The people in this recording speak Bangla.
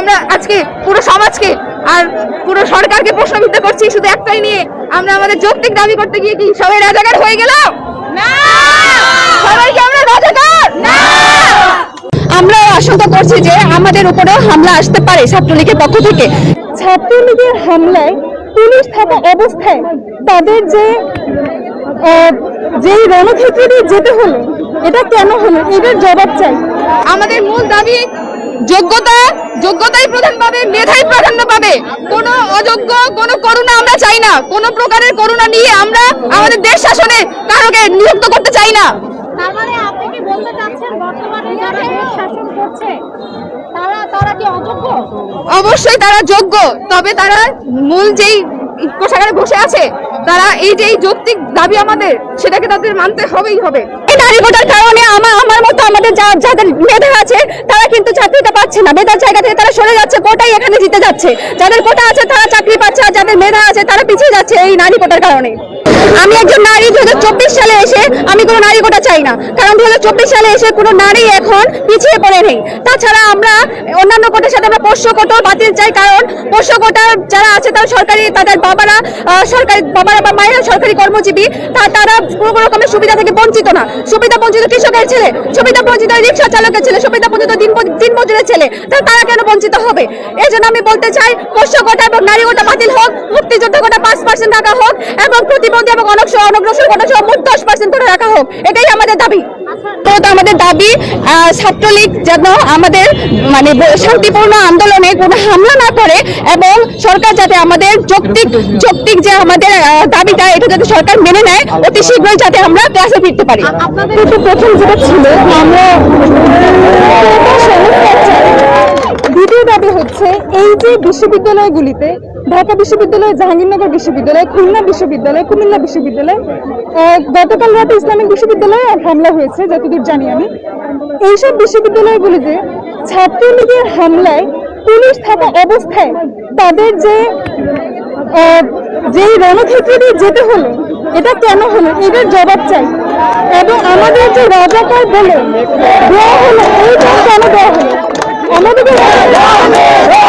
আমরা আজকে পুরো সমাজকে আর পুরো সরকারকে প্রশ্নবিদ্ধ করছি শুধু একটাই নিয়ে। আমরা আমাদের যৌক্তিক দাবি করতে গিয়ে কি সবাই রাজাকার হয়ে গেলাম না! সবাইকে আমরা রাজাকার? না! আমরা আশঙ্কা করছি যে আমাদের উপরেও হামলা আসতে পারে ছাত্রলীগের পক্ষ থেকে। ছাত্রলীগের হামলায় পুলিশ থাকা অবস্থায় তাদের যে যেই রণক্ষেত্রে দিয়ে যেতে হলো এটা কেন হলো? এটার জবাব চাই। আমাদের মূল দাবি যোগ্যতা যোগ্যতাই প্রধান পাবে মেধাই প্রাধান্য পাবে। কোনো অযোগ্য কোনো করুণা আমরা চাই না। কোনো প্রকারের করুণা নিয়ে আমরা আমাদের দেশ শাসনে কারোকে নিযুক্ত করতে চাই না। তার মানে আপনি কি বলতে চাচ্ছেন বর্তমানে যারা দেশ শাসন করছে তারা তারা কি অযোগ্য? অবশ্যই তারা যোগ্য তবে তারা মূল যেই কোষাগারে বসে আছে তারা এই যে এই যৌক্তিক দাবি আমাদের, সেটাকে তাদের মানতে হবেই হবে। এই নারী ভোটার কারণে আমার আমার মতো আমাদের যা যাদের মেধা আছে, তারা কিন্তু চাকরিটা পাচ্ছে না। মেধার জায়গা থেকে তারা সরে যাচ্ছে, কোটাই এখানে জিতে যাচ্ছে। যাদের কোটা আছে, তারা চাকরি পাচ্ছে, আর যাদের মেধা আছে, তারা পিছিয়ে যাচ্ছে এই নারী কোটার কারণে। আমি একজন নারী দু হাজার আমি কোনো নারী কোটা চাই না। কারণ দু সালে এসে কোনো নারী এখন পিছিয়ে পড়ে নেই। তাছাড়া আমরা অন্যান্য কোটার সাথে আমরা পোষ্য কোটাও বাতিল চাই, কারণ পোষ্য কোটার যারা আছে তারা সরকারি, তাদের বাবারা সরকারি বাবারা বা মায়েরা সরকারি কর্মজীবী, তা তারা কোনো রকমের সুবিধা থেকে বঞ্চিত না। সুবিধা বঞ্চিত কৃষকের ছেলে, সুবিধা বঞ্চিত রিক্সা চালকের ছেলে, সুবিধা বঞ্চিত দিন দিন মজুরের ছেলে, তা তারা কেন বঞ্চিত হবে? এই জন্য আমি বলতে চাই, পোষ্য কোটা এবং নারী কোটা বাতিল হোক, মুক্তিযোদ্ধা কোটা পাঁচ পার্সেন্ট টাকা হোক, এবং প্রতিবন্ধী এবং অনগ্রসর অনগ্রসর কোটা সহ মোট দশ পার্সেন্ট করে রাখা হোক, এটাই আমাদের দাবি। তো আমাদের দাবি ছাত্রলীগ যেন আমাদের মানে শান্তিপূর্ণ আন্দোলনে কোনো হামলা না করে এবং সরকার যাতে আমাদের যৌক্তিক যৌক্তিক যে আমাদের দাবিটা, এটা যাতে সরকার মেনে নেয়, অতি শীঘ্রই যাতে আমরা ক্লাসে ফিরতে পারি। প্রথম যেটা ছিল আমরা হচ্ছে এই যে বিশ্ববিদ্যালয়গুলিতে ঢাকা বিশ্ববিদ্যালয়, জাহাঙ্গীরনগর বিশ্ববিদ্যালয়, খুলনা বিশ্ববিদ্যালয়, কুমিল্লা বিশ্ববিদ্যালয় গতকাল রাতে ইসলামিক বিশ্ববিদ্যালয়ে হামলা হয়েছে, যতদূর জানি আমি। এইসব বিশ্ববিদ্যালয়গুলিতে ছাত্রলীগের হামলায় পুলিশ থাকা অবস্থায় তাদের যে যেই রণক্ষেত্রে দিয়ে যেতে হলো, এটা কেন হলো? এটার জবাব চাই। এবং আমাদের যে রাজাকার বলে দেওয়া হলো, এইটা কেন দেওয়া হলো? আমাদেরকে